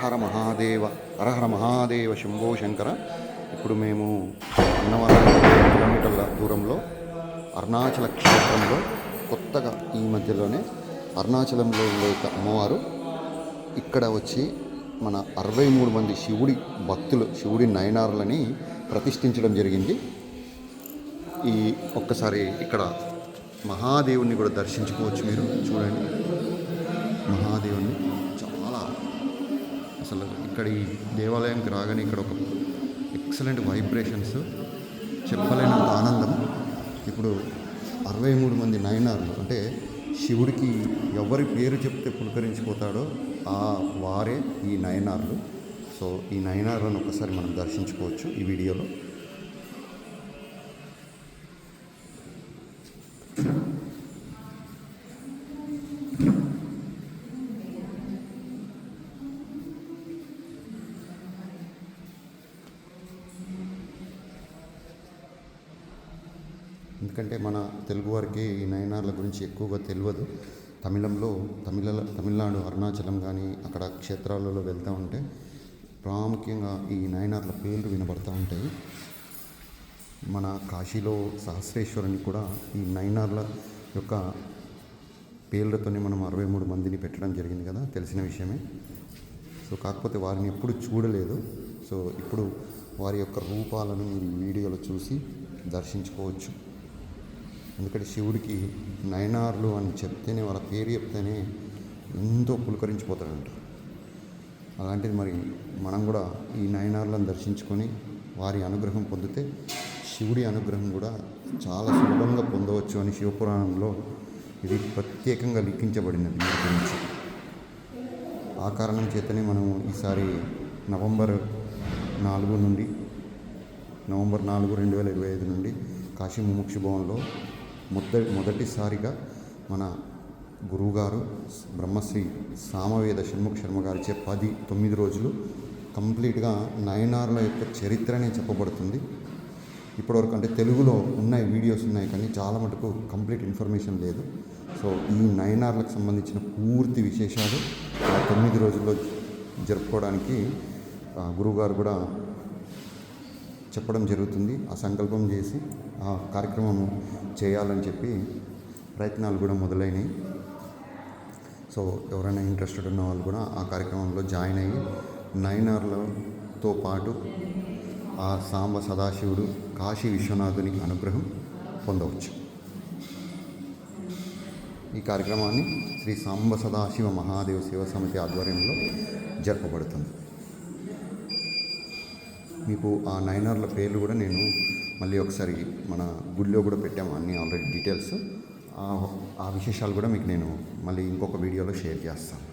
హర మహాదేవ హరహర మహాదేవ శంభో శంకర. ఇప్పుడు మేము అన్నవరం కిలోమీటర్ల దూరంలో అరుణాచల క్షేత్రంలో కొత్తగా ఈ మధ్యలోనే అరుణాచలంలో లేక అమ్మవారు. ఇక్కడ వచ్చి మన అరవై మూడు మంది శివుడి భక్తులు శివుడి నయనారులని ప్రతిష్ఠించడం జరిగింది. ఈ ఒక్కసారి ఇక్కడ మహాదేవుని కూడా దర్శించుకోవచ్చు మీరు. చూడండి. మహాదేవుని అసలు ఇక్కడ ఈ దేవాలయంకి రాగానే ఇక్కడ ఒక ఎక్సలెంట్ వైబ్రేషన్స్ చెప్పలేనంత ఆనందం. ఇప్పుడు అరవై మూడు మంది నయనార్లు అంటే శివుడికి ఎవరి పేరు చెప్తే పులకరించిపోతాడో ఆ వారే ఈ నయనార్లు సో ఈ నయనార్లను ఒకసారి మనం దర్శించుకోవచ్చు ఈ వీడియోలో. ఎందుకంటే మన తెలుగు వారికి ఈ నయనార్ల గురించి ఎక్కువగా తెలియదు. తమిళంలో తమిళ తమిళనాడు అరుణాచలం కానీ అక్కడ క్షేత్రాలలో వెళ్తూ ఉంటే ప్రాముఖ్యంగా ఈ నయనార్ల పేర్లు వినబడతా ఉంటాయి. మన కాశీలో సహస్రేశ్వరుని కూడా ఈ నయనార్ల యొక్క పేర్లతోనే మనం అరవై మూడు మందిని పెట్టడం జరిగింది కదా తెలిసిన విషయమే. సో కాకపోతే వారిని ఎప్పుడు చూడలేదు. సో ఇప్పుడు వారి యొక్క రూపాలను మీరు ఈ వీడియోలో చూసి దర్శించుకోవచ్చు. ఎందుకంటే శివుడికి నయనార్లు అని చెప్తేనే వాళ్ళ పేరు చెప్తేనే ఎంతో పులకరించిపోతాడంట. అలాంటిది మరి మనం కూడా ఈ నయనార్లను దర్శించుకొని వారి అనుగ్రహం పొందితే శివుడి అనుగ్రహం కూడా చాలా సులభంగా పొందవచ్చు అని శివపురాణంలో ఇది ప్రత్యేకంగా లిఖించబడినది దీని గురించి. ఆ కారణం చేతనే మనం ఈసారి నవంబర్ నాలుగు నుండి నవంబర్ నాలుగు రెండు వేల ఇరవై ఐదు నుండి కాశీ ముముక్ష భవన్లో మొదటి మొదటిసారిగా మన గురువుగారు బ్రహ్మశ్రీ సామవేద షణ్ముఖ శర్మ గారిచే పది తొమ్మిది రోజులు కంప్లీట్గా నయనార్ల యొక్క చరిత్రనే చెప్పబడుతుంది. ఇప్పటివరకు అంటే తెలుగులో ఉన్నాయి వీడియోస్ ఉన్నాయి కానీ చాలా మటుకు కంప్లీట్ ఇన్ఫర్మేషన్ లేదు. సో ఈ నయనార్లకు సంబంధించిన పూర్తి విశేషాలు ఆ తొమ్మిది రోజుల్లో జరుపుకోవడానికి గురువుగారు కూడా చెప్పడం జరుగుతుంది. ఆ సంకల్పం చేసి ఆ కార్యక్రమం చేయాలని చెప్పి ప్రయత్నాలు కూడా మొదలైనవి సో ఎవరైనా ఇంట్రెస్టెడ్ ఉన్న వాళ్ళు కూడా ఆ కార్యక్రమంలో జాయిన్ అయ్యి నైనార్లతో పాటు ఆ సాంబ సదాశివుడు కాశీ విశ్వనాథుని అనుగ్రహం పొందవచ్చు. ఈ కార్యక్రమాన్ని శ్రీ సాంబ సదాశివ మహాదేవ సేవ సమితి ఆధ్వర్యంలో జరపబడుతుంది. మీకు ఆ నైనార్ల పేర్లు కూడా నేను మళ్ళీ ఒకసారి మన గుడిలో కూడా పెట్టాము అన్ని ఆల్రెడీ డీటెయిల్స్ ఆ విశేషాలు కూడా మీకు నేను మళ్ళీ ఇంకొక వీడియోలో షేర్ చేస్తాను.